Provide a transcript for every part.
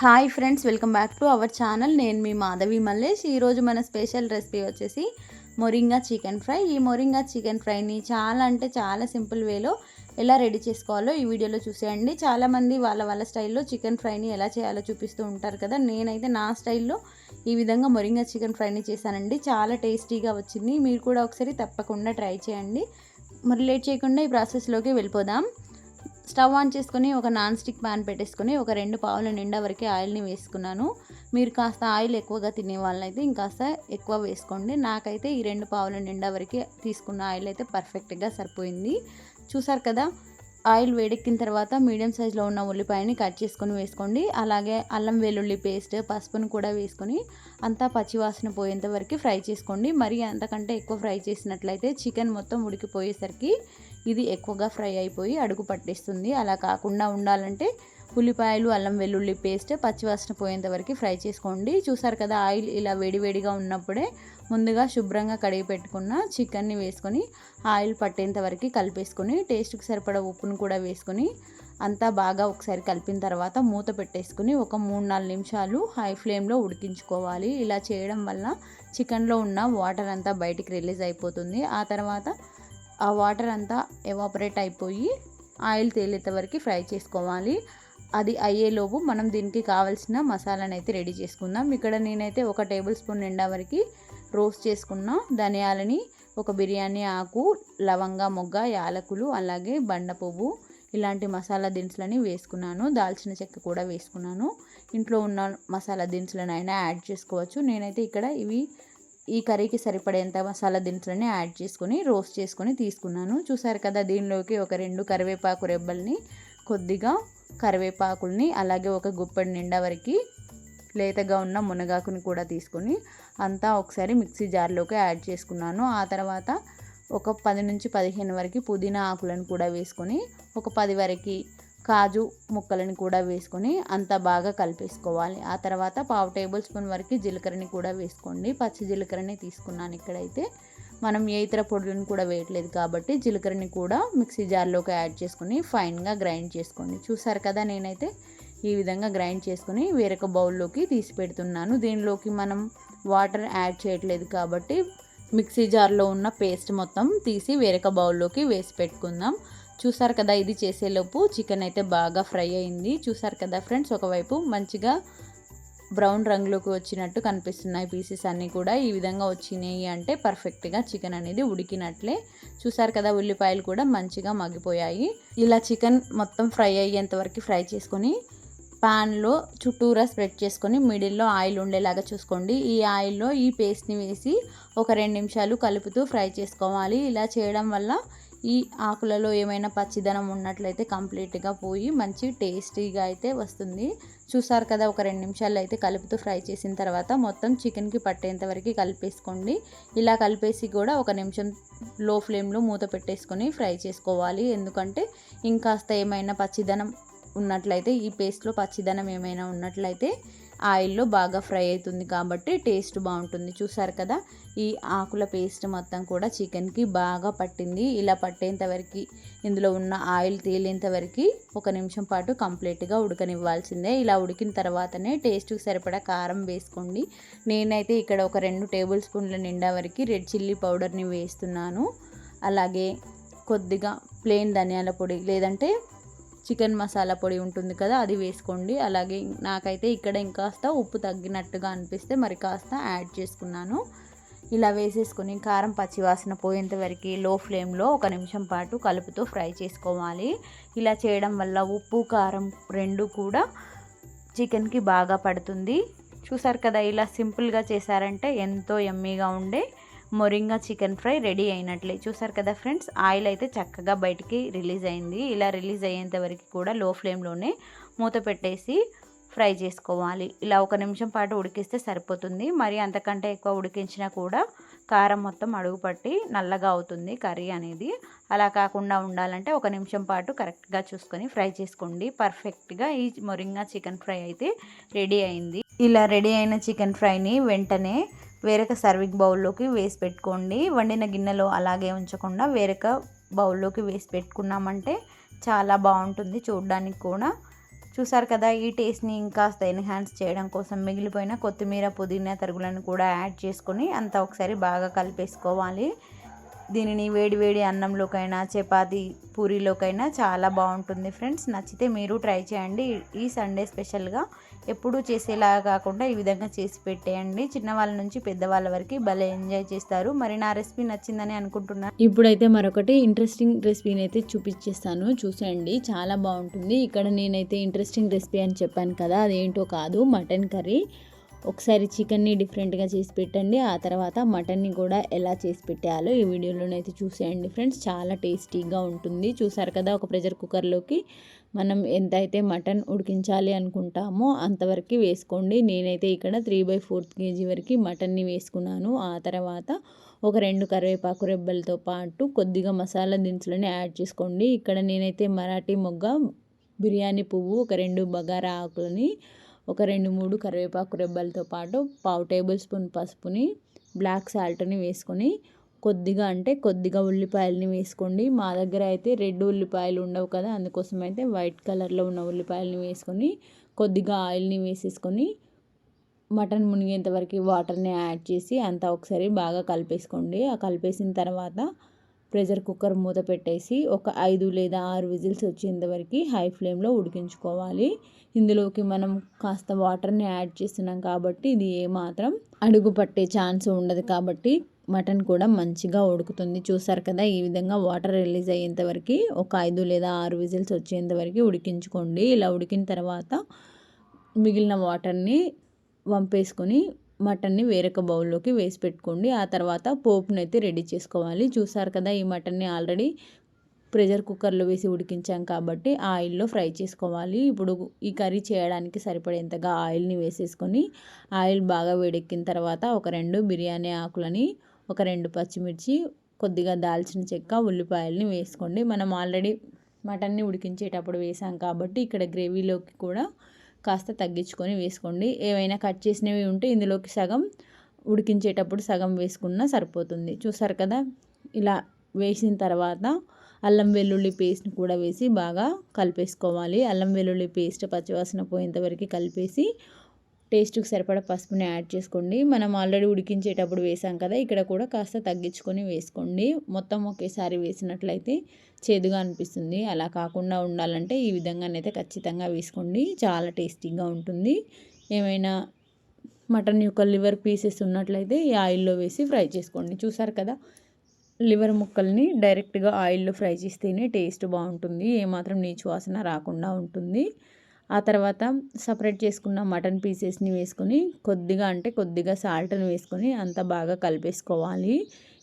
Hi friends welcome back to our channel. నేను మీ మాధవి మల్లేష్. ఈరోజు మన స్పెషల్ రెసిపీ వచ్చేసి మొరింగా చికెన్ ఫ్రై. ఈ మొరింగా చికెన్ ఫ్రైని చాలా అంటే చాలా సింపుల్ వేలో ఎలా రెడీ చేసుకోవాలో ఈ వీడియోలో చూసేయండి. చాలామంది వాళ్ళ వాళ్ళ స్టైల్లో చికెన్ ఫ్రైని ఎలా చేయాలో చూపిస్తూ ఉంటారు కదా. నేనైతే నా స్టైల్లో ఈ విధంగా మొరింగా చికెన్ ఫ్రైని చేశానండి. చాలా టేస్టీగా వచ్చింది. మీరు కూడా ఒకసారి తప్పకుండా ట్రై చేయండి. మరి లేట్ చేయకుండా ఈ ప్రాసెస్లోకి వెళ్ళిపోదాం. స్టవ్ ఆన్ చేసుకొని ఒక నాన్ స్టిక్ ప్యాన్ పెట్టేసుకొని ఒక రెండు పావుల నిండా వరకే ఆయిల్ని వేసుకున్నాను. మీరు కాస్త ఆయిల్ ఎక్కువగా తినే వాళ్ళైతే ఇంకాస్త ఎక్కువ వేసుకోండి. నాకైతే ఈ రెండు పావుల నిండా వరకే తీసుకున్న ఆయిల్ అయితే పర్ఫెక్ట్గా సరిపోయింది. చూసారు కదా ఆయిల్ వేడెక్కిన తర్వాత మీడియం సైజులో ఉన్న ఉల్లిపాయని కట్ చేసుకొని వేసుకోండి. అలాగే అల్లం వెల్లుల్లి పేస్ట్ పసుపును కూడా వేసుకొని అంతా పచ్చివాసన పోయేంత వరకు ఫ్రై చేసుకోండి. మరి అంతకంటే ఎక్కువ ఫ్రై చేసినట్లయితే చికెన్ మొత్తం ఉడికిపోయేసరికి ఇది ఎక్కువగా ఫ్రై అయిపోయి అడుగు పట్టేస్తుంది. అలా కాకుండా ఉండాలంటే ఉల్లిపాయలు అల్లం వెల్లుల్లి పేస్ట్ పచ్చివాసన పోయేంత వరకు ఫ్రై చేసుకోండి. చూసారు కదా ఆయిల్ ఇలా వేడివేడిగా ఉన్నప్పుడే ముందుగా శుభ్రంగా కడిగి పెట్టుకున్న చికెన్ని వేసుకొని ఆయిల్ పట్టేంత వరకు కలిపేసుకొని టేస్ట్కి సరిపడా ఉప్పును కూడా వేసుకొని అంతా బాగా ఒకసారి కలిపిన తర్వాత మూత పెట్టేసుకుని ఒక మూడు నాలుగు నిమిషాలు హై ఫ్లేమ్లో ఉడికించుకోవాలి. ఇలా చేయడం వల్ల చికెన్లో ఉన్న వాటర్ అంతా బయటికి రిలీజ్ అయిపోతుంది. ఆ తర్వాత ఆ వాటర్ అంతా ఎవాపరేట్ అయిపోయి ఆయిల్ తేలేంత వరకు ఫ్రై చేసుకోవాలి. అది అయ్యేలోపు మనం దీనికి కావాల్సిన మసాలాను అయితే రెడీ చేసుకుందాం. ఇక్కడ నేనైతే ఒక టేబుల్ స్పూన్ నిండా వరకు రోస్ట్ చేసుకున్న ధనియాలని ఒక బిర్యానీ ఆకు లవంగా మొగ్గ యాలకులు అలాగే బండ పువ్వు ఇలాంటి మసాలా దినుసులని వేసుకున్నాను. దాల్చిన చెక్క కూడా వేసుకున్నాను. ఇంట్లో ఉన్న మసాలా దినుసులను అయినా యాడ్ చేసుకోవచ్చు. నేనైతే ఇక్కడ ఇవి ఈ కర్రీకి సరిపడేంత మసాలా దినుసులని యాడ్ చేసుకొని రోస్ట్ చేసుకొని తీసుకున్నాను. చూసారు కదా దీనిలోకి ఒక రెండు కరివేపాకు రెబ్బల్ని కొద్దిగా కరివేపాకుల్ని అలాగే ఒక గుప్పడి నిండా వరకు లేతగా ఉన్న మునగాకుని కూడా తీసుకొని అంతా ఒకసారి మిక్సీ జార్లోకి యాడ్ చేసుకున్నాను. ఆ తర్వాత ఒక పది నుంచి పదిహేను వరకు పుదీనా ఆకులను కూడా వేసుకొని ఒక పది వరకు కాజు ముక్కలను కూడా వేసుకొని అంత బాగా కలిపేసుకోవాలి. ఆ తర్వాత పావు టేబుల్ స్పూన్ వరకు జీలకర్రని కూడా వేసుకోండి. పచ్చి జీలకర్రని తీసుకున్నాను ఇక్కడైతే. మనం ఏ ఇతర పొడులను కూడా వేయట్లేదు కాబట్టి జీలకర్రని కూడా మిక్సీ జార్లోకి యాడ్ చేసుకుని ఫైన్గా గ్రైండ్ చేసుకోండి. చూసారు కదా నేనైతే ఈ విధంగా గ్రైండ్ చేసుకుని వేరొక బౌల్లోకి తీసి పెడుతున్నాను. దీనిలోకి మనం వాటర్ యాడ్ చేయట్లేదు కాబట్టి మిక్సీ జార్లో ఉన్న పేస్ట్ మొత్తం తీసి వేరొక బౌల్లోకి వేసి పెట్టుకుందాం. చూసారు కదా ఇది చేసేలోపు చికెన్ అయితే బాగా ఫ్రై అయింది. చూసారు కదా ఫ్రెండ్స్ ఒకవైపు మంచిగా బ్రౌన్ రంగులోకి వచ్చినట్టు కనిపిస్తున్నాయి పీసెస్ అన్నీ కూడా. ఈ విధంగా వచ్చినాయి అంటే పర్ఫెక్ట్గా చికెన్ అనేది ఉడికినట్లే. చూసారు కదా ఉల్లిపాయలు కూడా మంచిగా మగ్గిపోయాయి. ఇలా చికెన్ మొత్తం ఫ్రై అయ్యేంత వరకు ఫ్రై చేసుకొని పాన్లో చుట్టూరా స్ప్రెడ్ చేసుకొని మిడిల్లో ఆయిల్ ఉండేలాగా చూసుకోండి. ఈ ఆయిల్లో ఈ పేస్ట్ని వేసి ఒక రెండు నిమిషాలు కలుపుతూ ఫ్రై చేసుకోవాలి. ఇలా చేయడం వల్ల ఈ ఆకులలో ఏమైనా పచ్చిదనం ఉన్నట్లయితే కంప్లీట్గా పోయి మంచి టేస్టీగా అయితే వస్తుంది. చూసారు కదా ఒక రెండు నిమిషాలు అయితే కలుపుతూ ఫ్రై చేసిన తర్వాత మొత్తం చికెన్కి పట్టేంత వరకు కలిపేసుకోండి. ఇలా కలిపేసి కూడా ఒక నిమిషం లో ఫ్లేమ్లో మూత పెట్టేసుకొని ఫ్రై చేసుకోవాలి. ఎందుకంటే ఇంకాస్త ఏమైనా పచ్చిదనం ఉన్నట్లయితే ఈ పేస్ట్లో పచ్చిదనం ఏమైనా ఉన్నట్లయితే ఆయిల్లో బాగా ఫ్రై అవుతుంది కాబట్టి టేస్ట్ బాగుంటుంది. చూసారు కదా? ఈ ఆకుల పేస్ట్ మొత్తం కూడా చికెన్కి బాగా పట్టింది. ఇలా పట్టేంత వరకు ఇందులో ఉన్న ఆయిల్ తేలేంత వరకు ఒక నిమిషం పాటు కంప్లీట్గా ఉడకనివ్వాల్సిందే. ఇలా ఉడికిన తర్వాతనే టేస్ట్కి సరిపడా కారం వేసుకోండి. నేనైతే ఇక్కడ ఒక రెండు టేబుల్ స్పూన్ల నిండా వరకు రెడ్ చిల్లీ పౌడర్ని వేస్తున్నాను. అలాగే కొద్దిగా ప్లెయిన్ ధనియాల పొడి లేదంటే చికెన్ మసాలా పొడి ఉంటుంది కదా అది వేసుకోండి. అలాగే నాకైతే ఇక్కడ ఇంకాస్త ఉప్పు తగ్గినట్టుగా అనిపిస్తే మరి కాస్త యాడ్ చేసుకున్నాను. ఇలా వేసేసుకొని కారం పచ్చివాసన పోయేంత వరకు లో ఫ్లేమ్లో ఒక నిమిషం పాటు కలుపుతూ ఫ్రై చేసుకోవాలి. ఇలా చేయడం వల్ల ఉప్పు కారం రెండు కూడా చికెన్కి బాగా పడుతుంది. చూసారు కదా ఇలా సింపుల్గా చేశారంటే ఎంతో ఎమ్మీగా ఉండే మొరింగా చికెన్ ఫ్రై రెడీ అయినట్లే. చూసారు కదా ఫ్రెండ్స్ ఆయిల్ అయితే చక్కగా బయటికి రిలీజ్ అయింది. ఇలా రిలీజ్ అయ్యేంత వరకు కూడా లో ఫ్లేమ్లోనే మూత పెట్టేసి ఫ్రై చేసుకోవాలి. ఇలా ఒక నిమిషం పాటు ఉడికిస్తే సరిపోతుంది. మరి అంతకంటే ఎక్కువ ఉడికించినా కూడా కారం మొత్తం అడుగుపట్టి నల్లగా అవుతుంది కర్రీ అనేది. అలా కాకుండా ఉండాలంటే ఒక నిమిషం పాటు కరెక్ట్గా చూసుకొని ఫ్రై చేసుకోండి. పర్ఫెక్ట్గా ఈ మొరింగా చికెన్ ఫ్రై అయితే రెడీ అయింది. ఇలా రెడీ అయిన చికెన్ ఫ్రైని వెంటనే వేరొక సర్వింగ్ బౌల్లోకి వేసి పెట్టుకోండి. వండిన గిన్నెలో అలాగే ఉంచకుండా వేరొక బౌల్లోకి వేసి పెట్టుకున్నామంటే చాలా బాగుంటుంది చూడడానికి కూడా. చూసారు కదా ఈ టేస్ట్ని ఇంకాస్త ఎన్హాన్స్ చేయడం కోసం మిగిలిపోయిన కొత్తిమీర పుదీనా తరుగులను కూడా యాడ్ చేసుకొని అంతా ఒకసారి బాగా కలిపేసుకోవాలి. దీనిని వేడి వేడి అన్నంలోకైనా చపాతి పూరీలోకైనా చాలా బాగుంటుంది ఫ్రెండ్స్. నచ్చితే మీరు ట్రై చేయండి. ఈ సండే స్పెషల్గా ఎప్పుడూ చేసేలాగా కాకుండా ఈ విధంగా చేసి పెట్టేయండి. చిన్నవాళ్ళ నుంచి పెద్దవాళ్ళ వరకు భలే ఎంజాయ్ చేస్తారు. మరి నా రెసిపీ నచ్చిందని అనుకుంటున్నాను ఇప్పుడైతే మరొకటి ఇంట్రెస్టింగ్ రెసిపీని అయితే చూపించేస్తాను చూసేయండి. చాలా బాగుంటుంది. ఇక్కడ నేనైతే ఇంట్రెస్టింగ్ రెసిపీ అని చెప్పాను కదా అదేంటో కాదు. Mutton curry. ఒకసారి చికెన్ని డిఫరెంట్గా చేసి పెట్టండి. ఆ తర్వాత మటన్ని కూడా ఎలా చేసి పెట్టాలో ఈ వీడియోలోనైతే చూసేయండి ఫ్రెండ్స్. చాలా టేస్టీగా ఉంటుంది. చూసారు కదా ఒక ప్రెషర్ కుక్కర్లోకి మనం ఎంత అయితే మటన్ ఉడికించాలి అనుకుంటామో అంతవరకు వేసుకోండి. నేనైతే ఇక్కడ త్రీ బై ఫోర్త్ కేజీ వరకు మటన్ని వేసుకున్నాను. ఆ తర్వాత ఒక రెండు కరివేపాకు రెబ్బలతో పాటు కొద్దిగా మసాలా దినుసులని యాడ్ చేసుకోండి. ఇక్కడ నేనైతే మరాఠీ మొగ్గ బిర్యానీ పువ్వు ఒక రెండు బగారా ఆకులని ఒక రెండు మూడు కరివేపాకు రెబ్బలతో పాటు పావు టేబుల్ స్పూన్ పసుపుని బ్లాక్ సాల్ట్ని వేసుకొని కొద్దిగా అంటే కొద్దిగా ఉల్లిపాయలని వేసుకోండి. మా దగ్గర అయితే రెడ్ ఉల్లిపాయలు ఉండవు కదా అందుకోసం అయితే వైట్ కలర్లో ఉన్న ఉల్లిపాయలని వేసుకొని కొద్దిగా ఆయిల్ని వేసేసుకొని మటన్ మునిగేంత వరకు వాటర్ని యాడ్ చేసి అంతా ఒకసారి బాగా కలిపేసుకోండి. ఆ కలిపేసిన తర్వాత ప్రెషర్ కుక్కర్ మూత పెట్టేసి ఒక ఐదు లేదా ఆరు విజిల్స్ వచ్చేంత వరకు హై ఫ్లేమ్లో ఉడికించుకోవాలి. ఇందులోకి మనం కాస్త వాటర్ని యాడ్ చేస్తున్నాం కాబట్టి ఇది ఏమాత్రం అడుగు పట్టే ఛాన్స్ ఉండదు కాబట్టి మటన్ కూడా మంచిగా ఉడుకుతుంది. చూసారు కదా ఈ విధంగా వాటర్ రిలీజ్ అయ్యేంత వరకు ఒక ఐదు లేదా ఆరు విజిల్స్ వచ్చేంత వరకు ఉడికించుకోండి. ఇలా ఉడికిన తర్వాత మిగిలిన వాటర్ని వంపేసుకొని మటన్ని వేరొక బౌల్లోకి వేసి పెట్టుకోండి. ఆ తర్వాత పోపుని అయితే రెడీ చేసుకోవాలి. చూసారు కదా ఈ మటన్ని ఆల్రెడీ ప్రెషర్ కుక్కర్లో వేసి ఉడికించాం కాబట్టి ఆయిల్లో ఫ్రై చేసుకోవాలి. ఇప్పుడు ఈ కర్రీ చేయడానికి సరిపడేంతగా ఆయిల్ని వేసేసుకొని ఆయిల్ బాగా వేడెక్కిన తర్వాత ఒక రెండు బిర్యానీ ఆకులని ఒక రెండు పచ్చిమిర్చి కొద్దిగా దాల్చిన చెక్క ఉల్లిపాయలని వేసుకోండి. మనం ఆల్రెడీ మటన్ని ఉడికించేటప్పుడు వేసాం కాబట్టి ఇక్కడ గ్రేవీలోకి కూడా కాస్త తగ్గించుకొని వేసుకోండి. ఏవైనా కట్ చేసినవి ఉంటే ఇందులోకి సగం ఉడికించేటప్పుడు సగం వేసుకున్నా సరిపోతుంది. చూసారు కదా? ఇలా వేసిన తర్వాత అల్లం వెల్లుల్లి పేస్ట్ని కూడా వేసి బాగా కలిపేసుకోవాలి. అల్లం వెల్లుల్లి పేస్ట్ పచ్చివాసన పోయేంత వరకు కలిపేసి టేస్ట్కి సరిపడా పసుపుని యాడ్ చేసుకోండి. మనం ఆల్రెడీ ఉడికించేటప్పుడు వేసాం కదా ఇక్కడ కూడా కాస్త తగ్గించుకొని వేసుకోండి. మొత్తం ఒకేసారి వేసినట్లయితే చేదుగా అనిపిస్తుంది. అలా కాకుండా ఉండాలంటే ఈ విధంగానైతే ఖచ్చితంగా వేసుకోండి. చాలా టేస్టీగా ఉంటుంది. ఏమైనా మటన్ యొక్క లివర్ పీసెస్ ఉన్నట్లయితే ఈ ఆయిల్లో వేసి ఫ్రై చేసుకోండి. చూసారు కదా లివర్ ముక్కల్ని డైరెక్ట్గా ఆయిల్లో ఫ్రై చేస్తేనే టేస్ట్ బాగుంటుంది. ఏమాత్రం నీచు వాసన రాకుండా ఉంటుంది. ఆ తర్వాత సపరేట్ చేసుకున్న మటన్ పీసెస్ని వేసుకొని కొద్దిగా అంటే కొద్దిగా సాల్ట్ని వేసుకొని అంత బాగా కలిపేసుకోవాలి.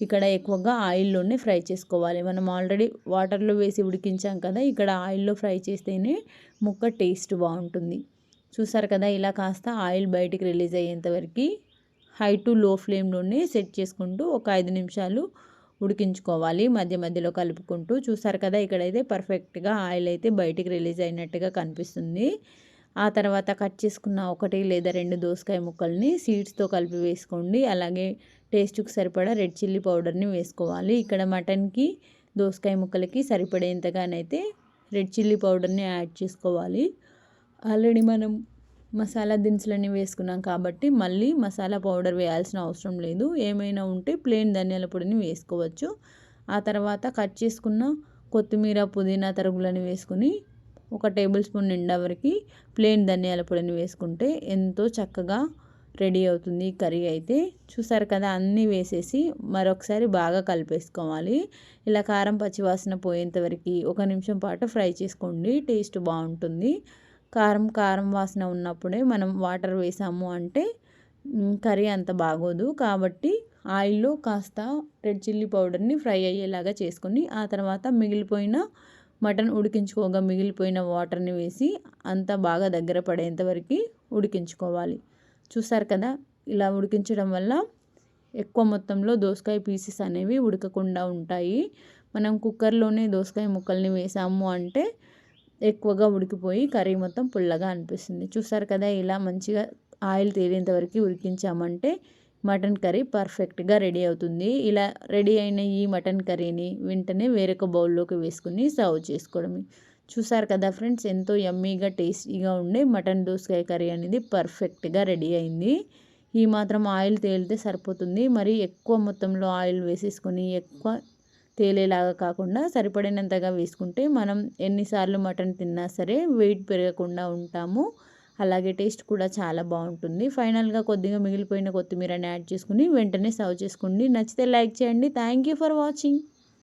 ఇక్కడ ఎక్కువగా ఆయిల్లోనే ఫ్రై చేసుకోవాలి. మనం ఆల్రెడీ వాటర్లో వేసి ఉడికించాం కదా ఇక్కడ ఆయిల్లో ఫ్రై చేస్తేనే ముక్క టేస్ట్ బాగుంటుంది. చూసారు కదా ఇలా కాస్త ఆయిల్ బయటికి రిలీజ్ అయ్యేంతవరకు హై టు లో ఫ్లేమ్లోనే సెట్ చేసుకుంటూ ఒక ఐదు నిమిషాలు ఉడికించుకోవాలి. మధ్య మధ్యలో కలుపుకుంటూ చూసారు కదా ఇక్కడైతే పర్ఫెక్ట్గా ఆయిల్ అయితే బయటికి రిలీజ్ అయినట్టుగా కనిపిస్తుంది. ఆ తర్వాత కట్ చేసుకున్న ఒకటి లేదా రెండు దోసకాయ ముక్కల్ని సీడ్స్తో కలిపి వేసుకోండి. అలాగే టేస్ట్కి సరిపడా రెడ్ చిల్లీ పౌడర్ని వేసుకోవాలి. ఇక్కడ మటన్కి దోసకాయ ముక్కలకి సరిపడేంతగానైతే రెడ్ చిల్లీ పౌడర్ని యాడ్ చేసుకోవాలి. ఆల్రెడీ మనం మసాలా దినుసులన్నీ వేసుకున్నాం కాబట్టి మళ్ళీ మసాలా పౌడర్ వేయాల్సిన అవసరం లేదు. ఏమైనా ఉంటే ప్లెయిన్ ధనియాల పొడిని వేసుకోవచ్చు. ఆ తర్వాత కట్ చేసుకున్న కొత్తిమీర పుదీనా తరుగులని వేసుకుని ఒక టేబుల్ స్పూన్ నిండా వరకు ప్లెయిన్ ధనియాల పొడిని వేసుకుంటే ఎంతో చక్కగా రెడీ అవుతుంది కర్రీ అయితే. చూసారు కదా అన్నీ వేసేసి మరొకసారి బాగా కలిపేసుకోవాలి. ఇలా కారం పచ్చివాసన పోయేంత వరకు ఒక నిమిషం పాటు ఫ్రై చేసుకోండి టేస్ట్ బాగుంటుంది. కారం కారం వాసన ఉన్నప్పుడే మనం వాటర్ వేసాము అంటే కర్రీ అంత బాగోదు. కాబట్టి ఆయిల్లో కాస్త రెడ్ చిల్లీ పౌడర్ని ఫ్రై అయ్యేలాగా చేసుకొని ఆ తర్వాత మిగిలిపోయిన మటన్ ఉడికించుకోగా మిగిలిపోయిన వాటర్ని వేసి అంతా బాగా దగ్గర పడేంత వరకు ఉడికించుకోవాలి. చూసారు కదా ఇలా ఉడికించడం వల్ల ఎక్కువ మొత్తంలో దోసకాయ పీసెస్ అనేవి ఉడకకుండా ఉంటాయి. మనం కుక్కర్లోనే దోసకాయ ముక్కల్ని వేసాము అంటే ఎక్కువగా ఉడికిపోయి కర్రీ మొత్తం పుల్లగా అనిపిస్తుంది. చూసారు కదా ఇలా మంచిగా ఆయిల్ తేలేంత వరకు ఉడికించామంటే మటన్ కర్రీ పర్ఫెక్ట్గా రెడీ అవుతుంది. ఇలా రెడీ అయిన ఈ మటన్ కర్రీని వెంటనే వేరొక బౌల్లోకి వేసుకుని సర్వ్ చేసుకోవడమే. చూసారు కదా ఫ్రెండ్స్ ఎంతో యమ్మీగా టేస్టీగా ఉండే మటన్ దోసకాయ కర్రీ అనేది పర్ఫెక్ట్గా రెడీ అయింది. ఈ మాత్రం ఆయిల్ తేలితే సరిపోతుంది. మరి ఎక్కువ మొత్తంలో ఆయిల్ వేసేసుకొని ఎక్కువ తేలేలాగా కాకుండా సరిపడినంతగా వేసుకుంటే మనం ఎన్నిసార్లు మటన్ తిన్నా సరే వెయిట్ పెరగకుండా ఉంటాము. అలాగే టేస్ట్ కూడా చాలా బాగుంటుంది. ఫైనల్గా కొద్దిగా మిగిలిపోయిన కొత్తిమీరని యాడ్ చేసుకుని వెంటనే సర్వ్ చేసుకోండి. నచ్చితే లైక్ చేయండి. Thank you for watching.